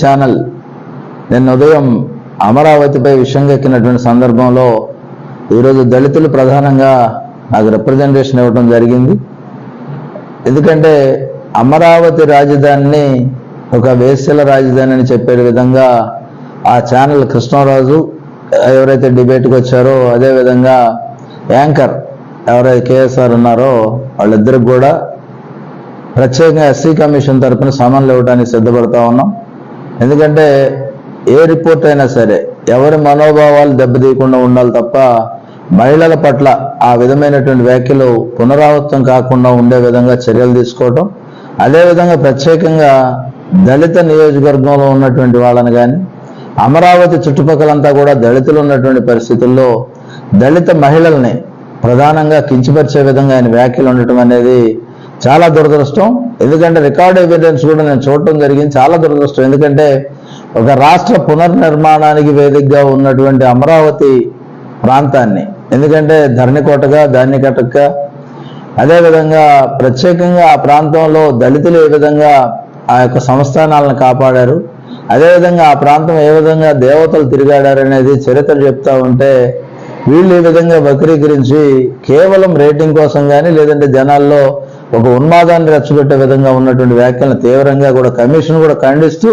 Channel నిన్న ఉదయం అమరావతిపై విషంగెక్కినటువంటి సందర్భంలో ఈరోజు దళితులు ప్రధానంగా నాకు రిప్రజెంటేషన్ ఇవ్వడం జరిగింది. ఎందుకంటే అమరావతి రాజధానిని ఒక వేసల రాజధాని అని చెప్పే విధంగా ఆ ఛానల్ కృష్ణరాజు ఎవరైతే డిబేట్కి వచ్చారో అదేవిధంగా యాంకర్ ఎవరైతే కేఎస్ఆర్ ఉన్నారో వాళ్ళిద్దరికి కూడా ప్రత్యేకంగా ఎస్సీ కమిషన్ తరపున సమన్లు ఇవ్వడానికి సిద్ధపడతా ఉన్నాం. ఎందుకంటే ఏ రిపోర్ట్ అయినా సరే ఎవరి మనోభావాలు దెబ్బతీయకుండా ఉండాలి తప్ప మహిళల పట్ల ఆ విధమైనటువంటి వ్యాఖ్యలు పునరావృతం కాకుండా ఉండే విధంగా చర్యలు తీసుకోవటం అదేవిధంగా ప్రత్యేకంగా దళిత నియోజకవర్గంలో ఉన్నటువంటి వాళ్ళని కానీ అమరావతి చుట్టుపక్కలంతా కూడా దళితులు ఉన్నటువంటి పరిస్థితుల్లో దళిత మహిళల్ని ప్రధానంగా కించపరిచే విధంగా ఆయన వ్యాఖ్యలు ఉండటం అనేది చాలా దురదృష్టం. ఎందుకంటే రికార్డ్ ఎవిడెన్స్ కూడా నేను చూడటం జరిగింది. చాలా దురదృష్టం. ఎందుకంటే ఒక రాష్ట్ర పునర్నిర్మాణానికి వేదికగా ఉన్నటువంటి అమరావతి ప్రాంతాన్ని ఎందుకంటే ధరణికోటగా ధాన్యకటగా అదేవిధంగా ప్రత్యేకంగా ఆ ప్రాంతంలో దళితులు ఏ విధంగా ఆ యొక్క సంస్థానాలను కాపాడారు అదేవిధంగా ఆ ప్రాంతం ఏ విధంగా దేవతలు తిరిగాడారు అనేది చరిత్ర చెప్తా ఉంటే వీళ్ళు ఈ విధంగా వక్రీకరించి కేవలం రేటింగ్ కోసం కానీ లేదంటే జనాల్లో ఒక ఉన్మాదాన్ని రెచ్చగొట్టే విధంగా ఉన్నటువంటి వ్యాఖ్యలను తీవ్రంగా కూడా కమిషన్ కూడా ఖండిస్తూ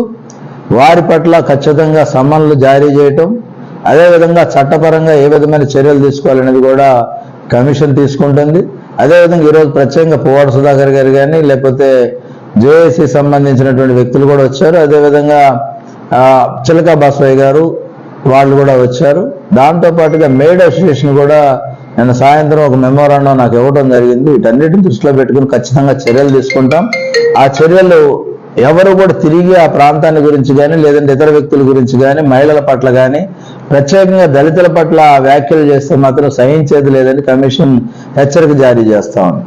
వారి పట్ల ఖచ్చితంగా సమ్మన్లు జారీ చేయటం అదేవిధంగా చట్టపరంగా ఏ విధమైన చర్యలు తీసుకోవాలనేది కూడా కమిషన్ తీసుకుంటుంది. అదేవిధంగా ఈరోజు ప్రత్యేకంగా పువ్వాడ సుధాకర్ గారు కానీ లేకపోతే జేఏసీ సంబంధించినటువంటి వ్యక్తులు కూడా వచ్చారు. అదేవిధంగా చిలకా బాస్వయ్య గారు వాళ్ళు కూడా వచ్చారు. దాంతో పాటుగా మేడ్ అసోసియేషన్ కూడా నిన్న సాయంత్రం ఒక మెమోరాండం నాకు ఇవ్వడం జరిగింది. వీటన్నిటిని దృష్టిలో పెట్టుకుని ఖచ్చితంగా చర్యలు తీసుకుంటాం. ఆ చర్యలు ఎవరు కూడా తిరిగి ఆ ప్రాంతాన్ని గురించి కానీ లేదంటే ఇతర వ్యక్తుల గురించి కానీ మహిళల పట్ల కానీ ప్రత్యేకంగా దళితుల పట్ల వ్యాఖ్యలు చేస్తే మాత్రం సహించేది లేదని కమిషన్ హెచ్చరిక జారీ చేస్తా ఉంది.